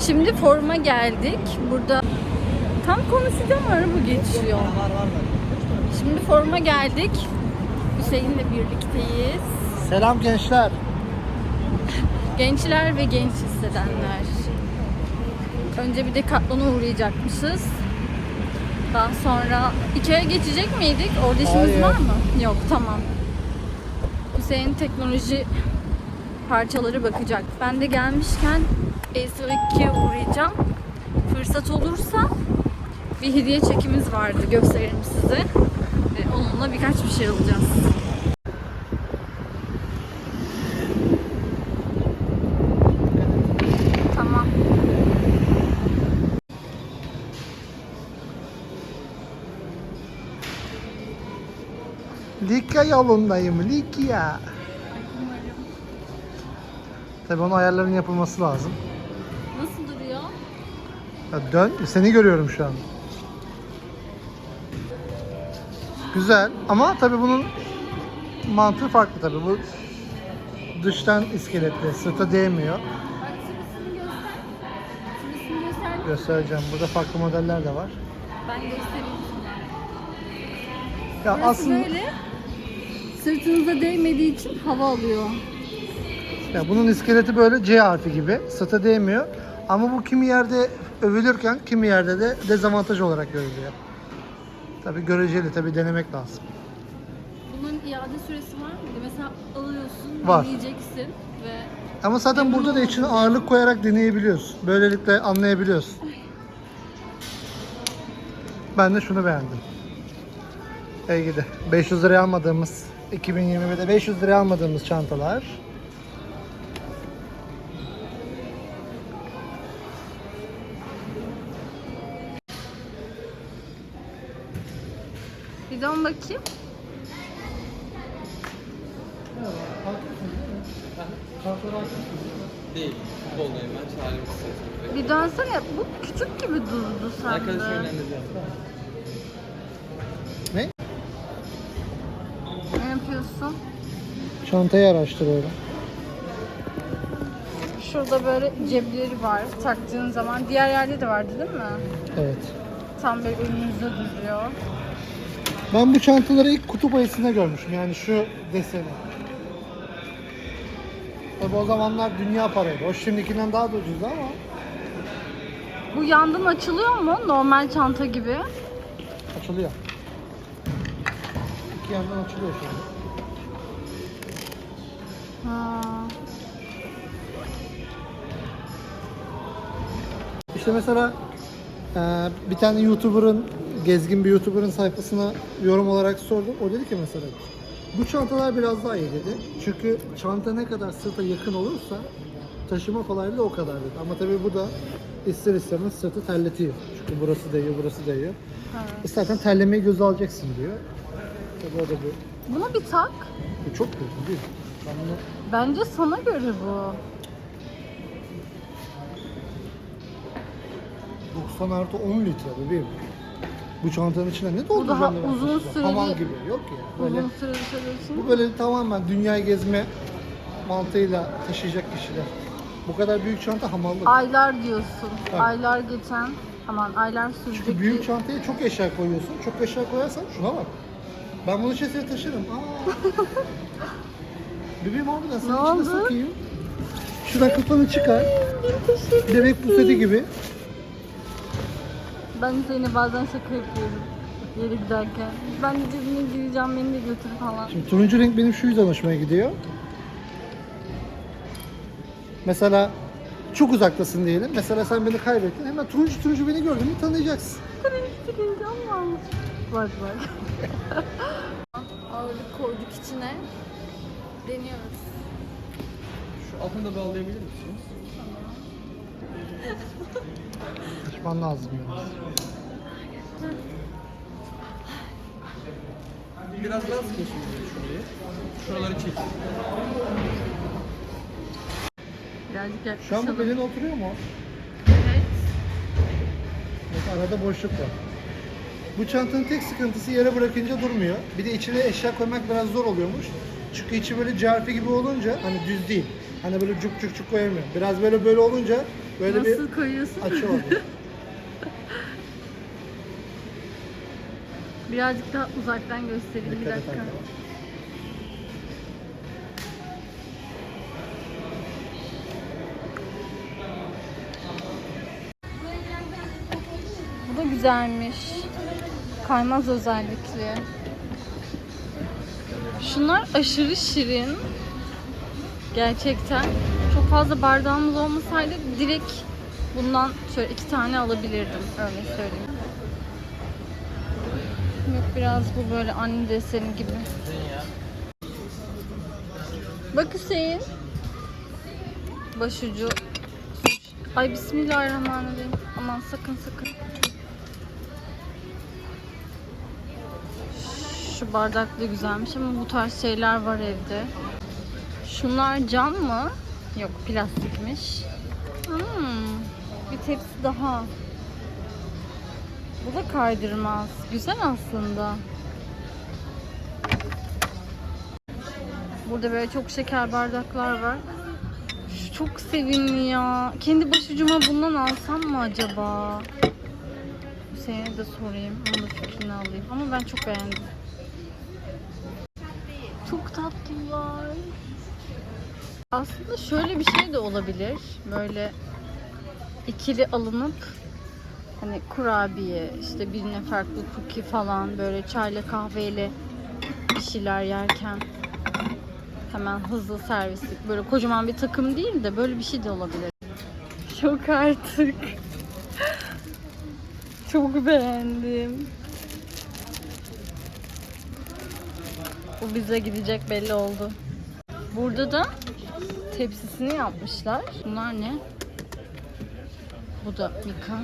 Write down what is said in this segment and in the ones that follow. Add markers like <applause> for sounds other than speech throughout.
Şimdi foruma geldik. Burada tam konuşacağım araba geçiyor. Şimdi foruma geldik. Hüseyin'le birlikteyiz. Selam gençler. Gençler ve genç hissedenler. Önce bir Decathlon'a uğrayacakmışız. Daha sonra içeri geçecek miydik? Orada işimiz Hayır. var mı? Yok tamam. Hüseyin teknoloji parçaları bakacak. Ben de gelmişken 2'ye uğrayacağım. Fırsat olursa bir hediye çekimiz vardı. Gösteririm size. Ve onunla birkaç bir şey alacağız. Tamam. Likya yolundayım. Likya. Tabii onun ayarların yapılması lazım. Ya dön. Seni görüyorum şu an. Güzel ama tabii bunun mantığı farklı tabii. Bu dıştan iskeletli, sırta değmiyor. Bak sırasını göster. Sırasını göster. Göstereceğim. Burada farklı modeller de var. Ben göstereyim. Ya Burası aslında böyle. Sırtınıza değmediği için hava alıyor. ya bunun iskeleti böyle C harfi gibi. Sırta değmiyor. Ama bu kimi yerde övülürken kimi yerde de dezavantaj olarak görülüyor. Tabii göreceli, tabii denemek lazım. Bunların iade süresi var mıydı? Mesela alıyorsun, Var. deneyeceksin ve Ama zaten Memnun burada da içine ağırlık koyarak deneyebiliyorsun. Böylelikle anlayabiliyorsun. Ben de şunu beğendim. Ey gidi. 500 liraya almadığımız 2021'de 500 liraya almadığımız çantalar. Bir dön bakayım. Değil. Ben. İstedim. Bir dönsene. Bu küçük gibi durdu Arkadaşım sende. Ne? Ne yapıyorsun? Çantayı araştırıyorum. Şurada böyle cepleri var. Taktığın zaman. Diğer yerde de vardı değil mi? Evet. Tam böyle önünüzde duruyor. Ben bu çantaları ilk kutup ayısında görmüşüm. Yani şu deseni. Tabi o zamanlar dünya paraydı. O şimdikinden daha da ucuzdu ama Bu yandan açılıyor mu? Normal çanta gibi. açılıyor. İki yandan açılıyor şu an. Ha. İşte mesela eee, bir tane YouTuber'ın, gezgin bir YouTuber'ın sayfasına yorum olarak sordum. O dedi ki mesela, bu çantalar biraz daha iyi dedi. Çünkü çanta ne kadar sırta yakın olursa taşıma kolaylığı o kadar dedi. Ama tabii bu da ister istemez sırtı terletiyor. Çünkü burası değiyor, burası değiyor. Ha. İstersen terlemeyi göze alacaksın diyor. Tabii o da bu. Buna bir tak. Bu çok kötü değil. Ben bunu Bence sana göre bu. 90 artı 10 litre bebeğim. Bu çantanın içine ne Bu dolduracağım? daha ben uzun süreli- Hamal gibi. Yok ya. Böyle, Uzun süre sürüyorsun. bu böyle tamamen dünyayı gezme mantığıyla taşıyacak kişiler. Bu kadar büyük çanta hamallık. Aylar diyorsun. Tabii. Aylar geçen. Aman aylar sürecek. Çünkü büyük çantaya çok eşya koyuyorsun. Çok eşya koyarsan şuna bak. Ben bunu içerisine taşırım. Aa. <laughs> Bebeğim harbiden Ne içine oldu? sokayım. Şuradan kafanı çıkar. Bebek puseti gibi. Ben seni bazen şaka yapıyorum. Yere giderken. Ben de cebime gireceğim beni de götür falan. Şimdi turuncu renk benim şu yüzden hoşuma gidiyor. Mesela çok uzaktasın diyelim. Mesela sen beni kaybettin. Hemen turuncu turuncu beni gördün mü tanıyacaksın. Kırıncı kırıncı Allah'ım. Bak bak. Ağırlık koyduk içine. Deniyoruz. Şu altını da bağlayabilir misiniz? Açman lazım yani. Biraz daha sıkın şimdi şurayı. Şuraları çekin. Birazcık Şu an yaklaşalım. bu beline oturuyor mu? Evet. Bak arada boşluk var. Bu çantanın tek sıkıntısı yere bırakınca durmuyor. Bir de içine eşya koymak biraz zor oluyormuş. Çünkü içi böyle carfi gibi olunca hani düz değil. Hani böyle cuk cuk cuk koyamıyor. Biraz böyle böyle olunca Böyle Nasıl bir koyuyorsun? açı oldu. <laughs> Birazcık daha uzaktan göstereyim bir Dikkat et dakika. arkadaşlar. Bu da güzelmiş. Kaymaz özellikle. Şunlar aşırı şirin. Gerçekten. Çok fazla bardağımız olmasaydı direkt bundan şöyle iki tane alabilirdim. Öyle söyleyeyim. Yok biraz bu böyle anne deseni gibi. Bak Hüseyin. Başucu. Ay bismillahirrahmanirrahim. Aman sakın sakın. Şu bardak da güzelmiş ama bu tarz şeyler var evde. Şunlar cam mı? Yok plastikmiş. Hmm, bir tepsi daha. Bu da kaydırmaz. Güzel aslında. Burada böyle çok şeker bardaklar var. Şu çok sevimli ya. Kendi başucuma bundan alsam mı acaba? Hüseyin'e de sorayım. Onun da fikrini alayım. Ama ben çok beğendim. Çok tatlılar. Aslında şöyle bir şey de olabilir. Böyle ikili alınıp hani kurabiye, işte birine farklı cookie falan böyle çayla kahveyle bir şeyler yerken hemen hızlı servislik böyle kocaman bir takım değil de böyle bir şey de olabilir. Çok artık. <laughs> Çok beğendim. Bu bize gidecek belli oldu. Burada da tepsisini yapmışlar. Bunlar ne? Bu da Mika.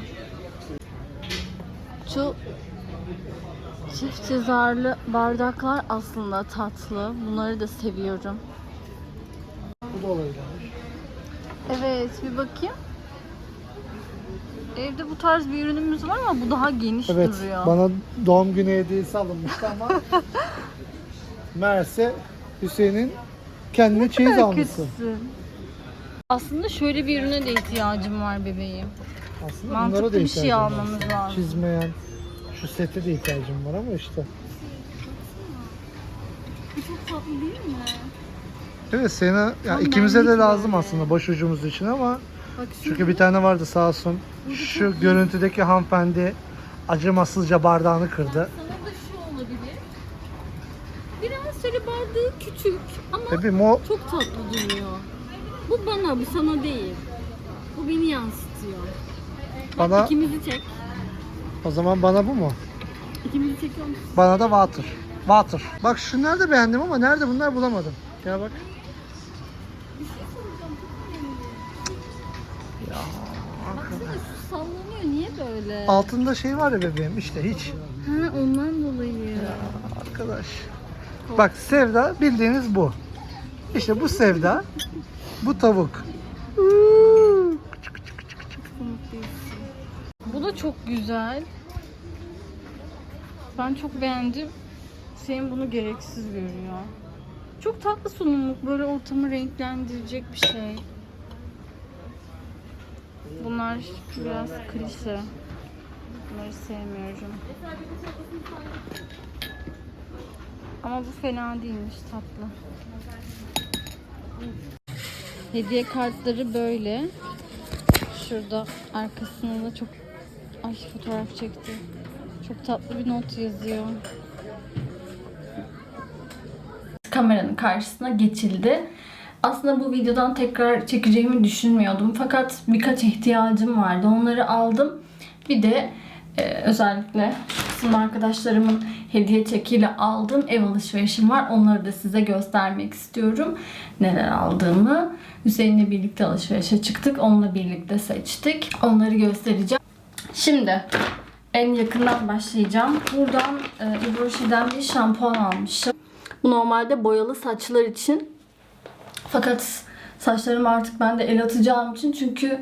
Şu çift cezarlı bardaklar aslında tatlı. Bunları da seviyorum. Bu da olabilir. Evet bir bakayım. Evde bu tarz bir ürünümüz var ama bu daha geniş Evet, duruyor. bana doğum günü hediyesi alınmıştı ama <laughs> meğerse Hüseyin'in kendine çeyiz almışsın. Aslında şöyle bir ürüne de ihtiyacım var bebeğim. Aslında bunlara Mantıklı da bir şey ihtiyacım var. almamız lazım. Çizmeyen, şu sete de ihtiyacım var ama işte. Bu çok tatlı değil mi? Evet Sena, ya Tam ikimize de benlik lazım böyle. aslında başucumuz için ama Bak çünkü bir tane vardı sağ olsun. Şu görüntüdeki hanımefendi acımasızca bardağını kırdı. Sana da şu olabilir. Biraz şöyle bardağı küçük ama Bebeğim o çok tatlı duruyor. Bu bana, bu sana değil. Bu beni yansıtıyor. Bak Bana- ikimizi çek. o zaman bana bu mu? İkimizi çekiyor musun? Bana da water. Water. Bak şunları da beğendim ama nerede bunlar bulamadım. Ya bak. Ya Baksana şu sallanıyor. Niye böyle? altında şey var ya bebeğim işte hiç. Ha ondan dolayı. Arkadaş. Bak sevda bildiğiniz bu. İşte bu sevda. Bu tavuk. Bu da çok güzel. Ben çok beğendim. Senin bunu gereksiz görüyor. Çok tatlı sunumluk. Böyle ortamı renklendirecek bir şey. Bunlar biraz klişe. Bunları sevmiyorum. Ama bu fena değilmiş tatlı. Hediye kartları böyle. Şurada arkasında çok ay fotoğraf çekti. Çok tatlı bir not yazıyor. Kameranın karşısına geçildi. Aslında bu videodan tekrar çekeceğimi düşünmüyordum. Fakat birkaç ihtiyacım vardı. Onları aldım. Bir de e, özellikle kısım arkadaşlarımın hediye çekiyle aldığım ev alışverişim var. Onları da size göstermek istiyorum. Neler aldığımı. Hüseyin'le birlikte alışverişe çıktık. Onunla birlikte seçtik. Onları göstereceğim. Şimdi en yakından başlayacağım. Buradan e, Rocher'den bir şampuan almışım. Bu normalde boyalı saçlar için. Fakat saçlarım artık ben de el atacağım için çünkü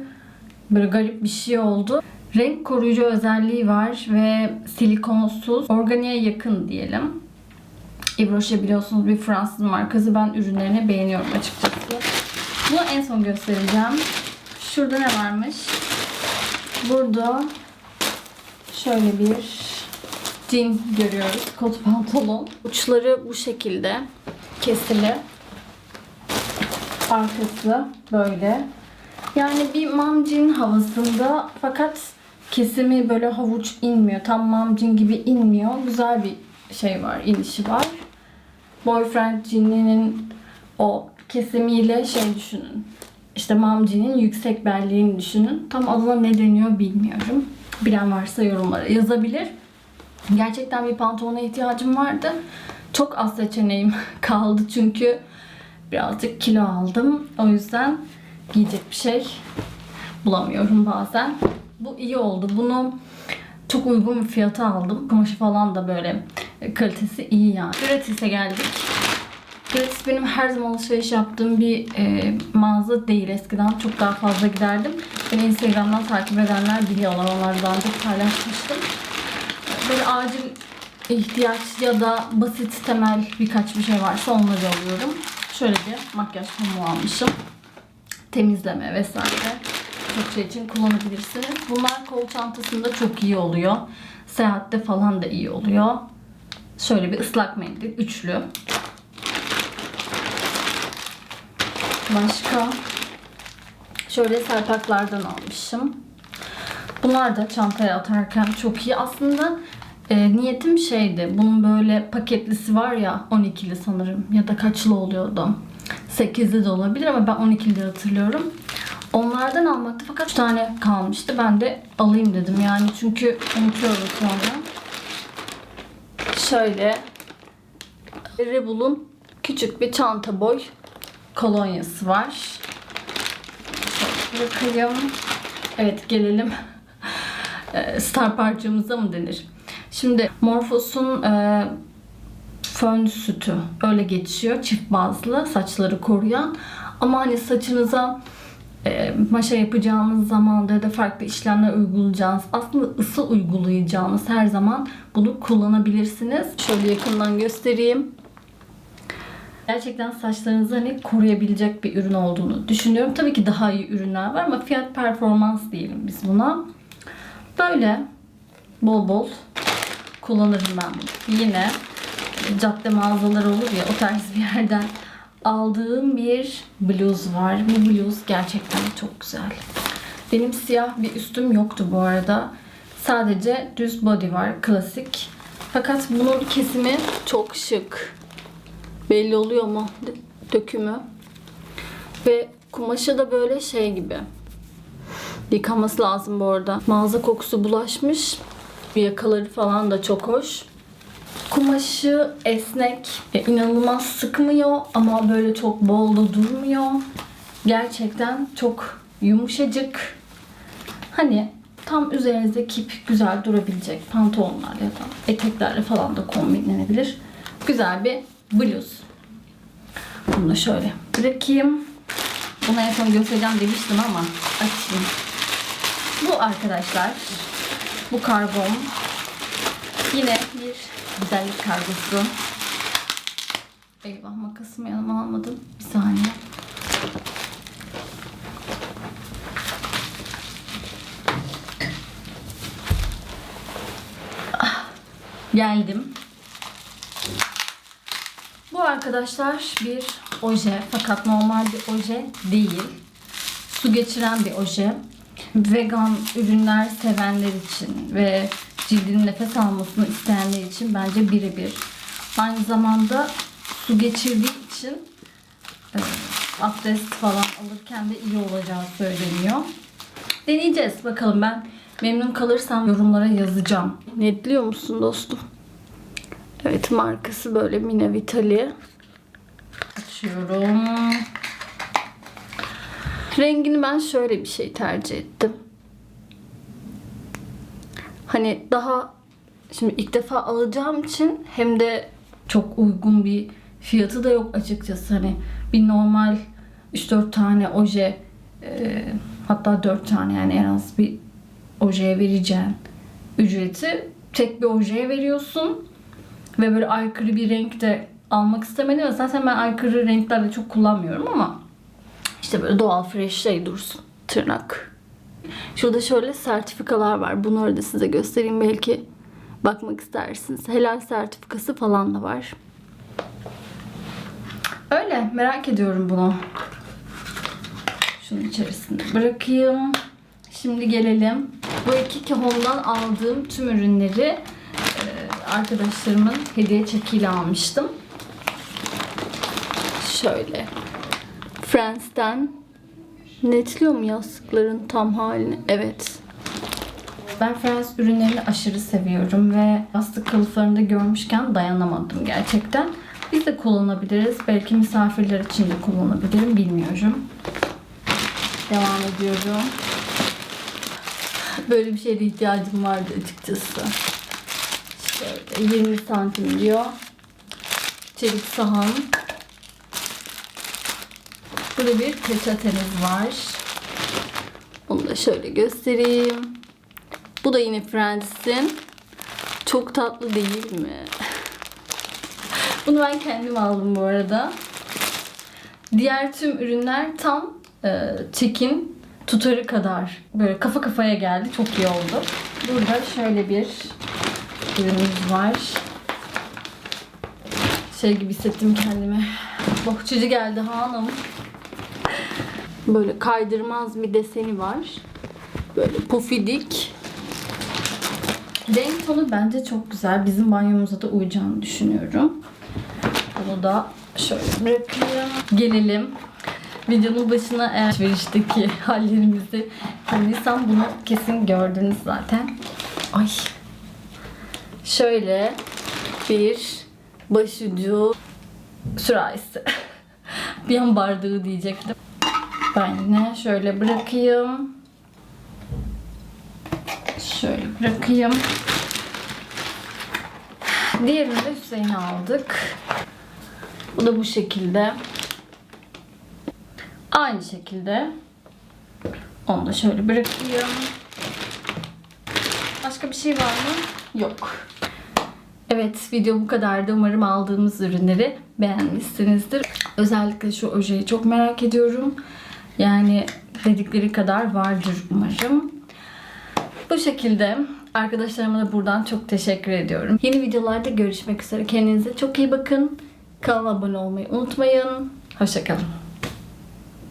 böyle garip bir şey oldu. Renk koruyucu özelliği var ve silikonsuz, organiğe yakın diyelim. Yves Rocher biliyorsunuz bir Fransız markası. Ben ürünlerini beğeniyorum açıkçası. Bunu en son göstereceğim. Şu Şurada ne varmış? Burada şöyle bir jean görüyoruz. Kot pantolon. Uçları bu şekilde. Kesili. Arkası böyle. Yani bir mom jean havasında fakat kesimi böyle havuç inmiyor. Tam jean gibi inmiyor. Güzel bir şey var, inişi var. Boyfriend jean'inin o kesimiyle şey düşünün. İşte mom jean'in yüksek belliğini düşünün. Tam adına ne deniyor bilmiyorum. Bilen varsa yorumlara yazabilir. Gerçekten bir pantolona ihtiyacım vardı. Çok az seçeneğim <laughs> kaldı çünkü birazcık kilo aldım. O yüzden giyecek bir şey bulamıyorum bazen. Bu iyi oldu. Bunu çok uygun bir fiyata aldım. Kumaşı falan da böyle kalitesi iyi yani. Gratis'e geldik. Gratis benim her zaman alışveriş yaptığım bir e, mağaza değil. Eskiden çok daha fazla giderdim. Beni Instagram'dan takip edenler biliyorlar. Onları daha önce paylaşmıştım. Böyle acil ihtiyaç ya da basit temel birkaç bir şey varsa onları alıyorum. Şöyle bir makyaj pamuğu almışım. Temizleme vesaire. Şey için kullanabilirsiniz. Bunlar kol çantasında çok iyi oluyor. Seyahatte falan da iyi oluyor. Şöyle bir ıslak mendil üçlü. Başka şöyle serpaklardan almışım. Bunlar da çantaya atarken çok iyi. Aslında e, niyetim şeydi. Bunun böyle paketlisi var ya 12'li sanırım ya da kaçlı oluyordu. 8'li de olabilir ama ben 12'li hatırlıyorum. Onlardan almaktı fakat 3 tane kalmıştı. Ben de alayım dedim yani çünkü unutuyoruz sonra. Şöyle Rebel'un küçük bir çanta boy kolonyası var. Şöyle bırakayım. Evet gelelim <laughs> e, star parçamıza mı denir? Şimdi Morphos'un e, fön sütü öyle geçiyor. Çift bazlı saçları koruyan. Ama hani saçınıza e, maşa yapacağınız zaman da farklı işlemler uygulayacağınız aslında ısı uygulayacağınız her zaman bunu kullanabilirsiniz. Şöyle yakından göstereyim. Gerçekten saçlarınızı hani koruyabilecek bir ürün olduğunu düşünüyorum. Tabii ki daha iyi ürünler var ama fiyat performans diyelim biz buna. Böyle bol bol kullanırım ben bunu. Yine cadde mağazaları olur ya o tarz bir yerden aldığım bir bluz var. Bu bluz gerçekten çok güzel. Benim siyah bir üstüm yoktu bu arada. Sadece düz body var. Klasik. Fakat bunun kesimi çok şık. Belli oluyor mu dö- dökümü? Ve kumaşı da böyle şey gibi. Yıkaması lazım bu arada. Mağaza kokusu bulaşmış. Yakaları falan da çok hoş. Kumaşı esnek, e, inanılmaz sıkmıyor ama böyle çok bol da durmuyor. Gerçekten çok yumuşacık. Hani tam üzerinize kip güzel durabilecek pantolonlar ya da eteklerle falan da kombinlenebilir. Güzel bir bluz. Bunu da şöyle bırakayım. Bunu en son göstereceğim demiştim ama açayım. Bu arkadaşlar. Bu karbon. Yine bir güzellik kargosu. Eyvah makasımı yanıma almadım. Bir saniye. Ah, Geldim. Bu arkadaşlar bir oje fakat normal bir oje değil. Su geçiren bir oje. Vegan ürünler sevenler için ve cildinin nefes almasını isteyenler için bence birebir. Aynı zamanda su geçirdiği için e, abdest falan alırken de iyi olacağı söyleniyor. Deneyeceğiz bakalım ben memnun kalırsam yorumlara yazacağım. Netliyor musun dostum? Evet markası böyle Mine Vitali. Açıyorum. Rengini ben şöyle bir şey tercih ettim. Hani daha şimdi ilk defa alacağım için hem de çok uygun bir fiyatı da yok açıkçası. Hani bir normal 3-4 tane oje e, hatta 4 tane yani en az bir ojeye vereceğin ücreti tek bir ojeye veriyorsun ve böyle aykırı bir renk de almak istemedim. Zaten ben aykırı renklerle çok kullanmıyorum ama işte böyle doğal fresh şey dursun. tırnak. Şurada şöyle sertifikalar var. Bunları da size göstereyim belki bakmak istersiniz. Helal sertifikası falan da var. Öyle merak ediyorum bunu. Şunun içerisinde bırakayım. Şimdi gelelim. Bu iki Kehon'dan aldığım tüm ürünleri e, arkadaşlarımın hediye çekiyle almıştım. Şöyle. Friends'ten netliyor mu yastıkların tam halini? Evet. Ben Friends ürünlerini aşırı seviyorum ve yastık kılıflarını da görmüşken dayanamadım gerçekten. Biz de kullanabiliriz. Belki misafirler için de kullanabilirim. Bilmiyorum. Devam ediyorum. Böyle bir şeye ihtiyacım vardı açıkçası. Şöyle 20 santim diyor. Çelik sahan. Burada bir peçetemiz var. Onu da şöyle göstereyim. Bu da yine Friends'in. Çok tatlı değil mi? <laughs> Bunu ben kendim aldım bu arada. Diğer tüm ürünler tam e, çekin tutarı kadar böyle kafa kafaya geldi. Çok iyi oldu. Burada şöyle bir ürünümüz var. Şey gibi hissettim kendimi. Bohçacı geldi hanım. Böyle kaydırmaz bir deseni var. Böyle pufidik. Renk tonu bence çok güzel. Bizim banyomuza da uyacağını düşünüyorum. Bunu da şöyle bırakayım. Gelelim. Videonun başına alışverişteki <laughs> hallerimizi koyduysam bunu kesin gördünüz zaten. Ay. Şöyle bir başucu sürahisi. <laughs> bir an bardağı diyecektim. Ben şöyle bırakayım. Şöyle bırakayım. Diğerini de Hüseyin'e aldık. Bu da bu şekilde. Aynı şekilde. Onu da şöyle bırakayım. Başka bir şey var mı? Yok. Evet video bu kadardı. Umarım aldığımız ürünleri beğenmişsinizdir. Özellikle şu ojeyi çok merak ediyorum. Yani dedikleri kadar vardır umarım. Bu şekilde arkadaşlarıma da buradan çok teşekkür ediyorum. Yeni videolarda görüşmek üzere. Kendinize çok iyi bakın. Kanala abone olmayı unutmayın. Hoşçakalın.